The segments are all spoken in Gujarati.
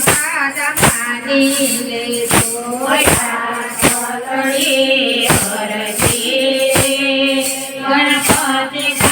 સાદા પાણી લેતો ગણપતિ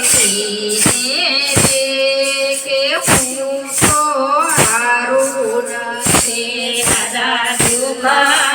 Bye.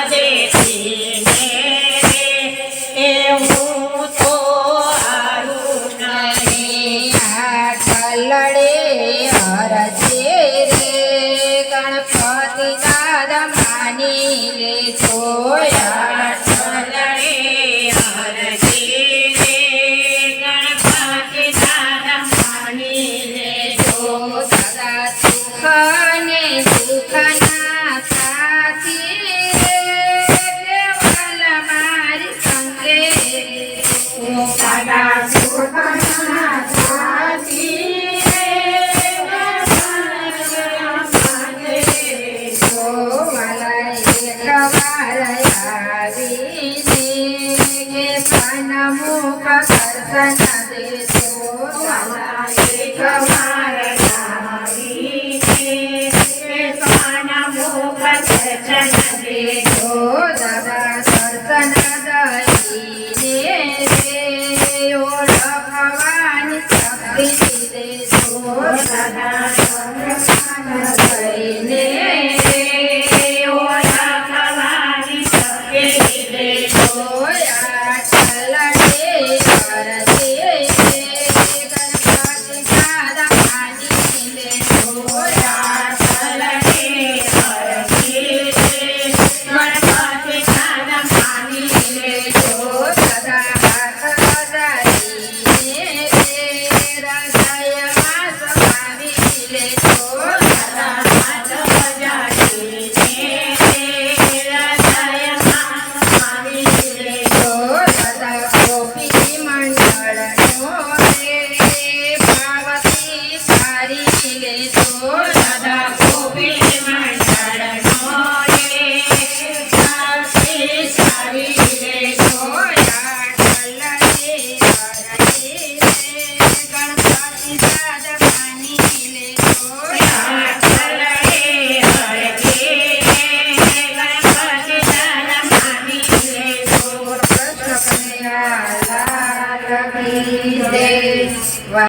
ಪ್ರಮುಖ ಕರ್ತನದೇ ಸೋದರ Ele é